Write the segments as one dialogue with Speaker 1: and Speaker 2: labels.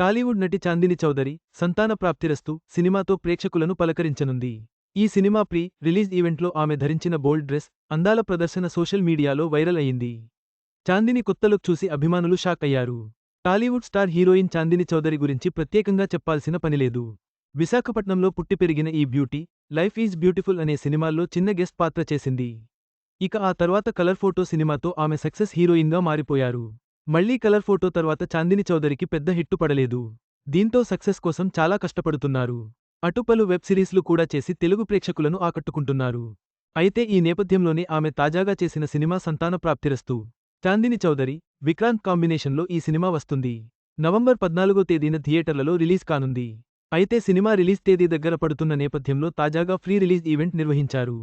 Speaker 1: టాలీవుడ్ నటి చాందిని చౌదరి సంతాన ప్రాప్తిరస్తు సినిమాతో ప్రేక్షకులను పలకరించనుంది. ఈ సినిమా ప్రీ రిలీజ్ ఈవెంట్లో ఆమె ధరించిన బోల్డ్ డ్రెస్ అందాల ప్రదర్శన సోషల్ మీడియాలో వైరల్ అయింది చాందిని కొత్త లుక్ చూసి అభిమానులు షాక్ అయ్యారు. టాలీవుడ్ స్టార్ హీరోయిన్ చాందిని చౌదరి గురించి ప్రత్యేకంగా చెప్పాల్సిన పనిలేదు విశాఖపట్నంలో పుట్టి పెరిగిన ఈ బ్యూటీ లైఫ్ ఈజ్ బ్యూటిఫుల్ అనే సినిమాల్లో చిన్న గెస్ట్ పాత్ర చేసింది. ఇక ఆ తర్వాత కలర్ ఫోటో సినిమాతో ఆమె సక్సెస్ హీరోయిన్గా మారిపోయారు. మళ్ళీ కలర్ ఫోటో తర్వాత చాందిని చౌదరికి పెద్ద హిట్టు పడలేదు. దీంతో సక్సెస్ కోసం చాలా కష్టపడుతున్నారు. అటు పలు వెబ్ సిరీస్లు కూడా చేసి తెలుగు ప్రేక్షకులను ఆకట్టుకుంటున్నారు. అయితే ఈ నేపథ్యంలోనే ఆమె తాజాగా చేసిన సినిమా సంతాన ప్రాప్తిరస్తు. చాందిని చౌదరి విక్రాంత్ కాంబినేషన్లో ఈ సినిమా వస్తుంది. నవంబర్ పద్నాలుగో తేదీన థియేటర్లలో రిలీజ్ కానుంది. అయితే సినిమా రిలీజ్ తేదీ దగ్గర పడుతున్న నేపథ్యంలో తాజాగా ఫ్రీ రిలీజ్ ఈవెంట్ నిర్వహించారు.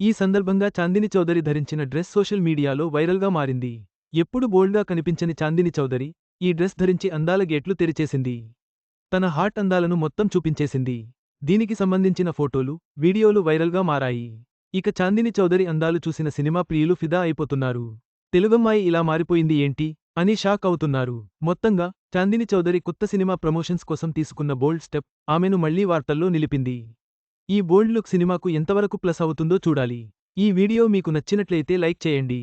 Speaker 1: ఈ సందర్భంగా చాందిని చౌదరి ధరించిన డ్రెస్ సోషల్ మీడియాలో వైరల్గా మారింది. ఎప్పుడు బోల్డ్గా కనిపించని చాందిని చౌదరి ఈ డ్రెస్ ధరించి అందాల గేట్లు తెరిచేసింది. తన హాట్ అందాలను మొత్తం చూపించేసింది. దీనికి సంబంధించిన ఫోటోలు వీడియోలు వైరల్గా మారాయి. ఇక చాందిని చౌదరి అందాలు చూసిన సినిమా ప్రియులు ఫిదా అయిపోతున్నారు. తెలుగమ్మాయి ఇలా మారిపోయింది ఏంటి? అని షాక్ అవుతున్నారు. మొత్తంగా చాందిని చౌదరి కొత్త సినిమా ప్రమోషన్స్ కోసం తీసుకున్న బోల్డ్ స్టెప్ ఆమెను మళ్ళీ వార్తల్లో నిలిపింది. ఈ బోల్డ్ లుక్ సినిమాకు ఎంతవరకు ప్లస్ అవుతుందో చూడాలి. ఈ వీడియో మీకు నచ్చినట్లయితే లైక్ చేయండి.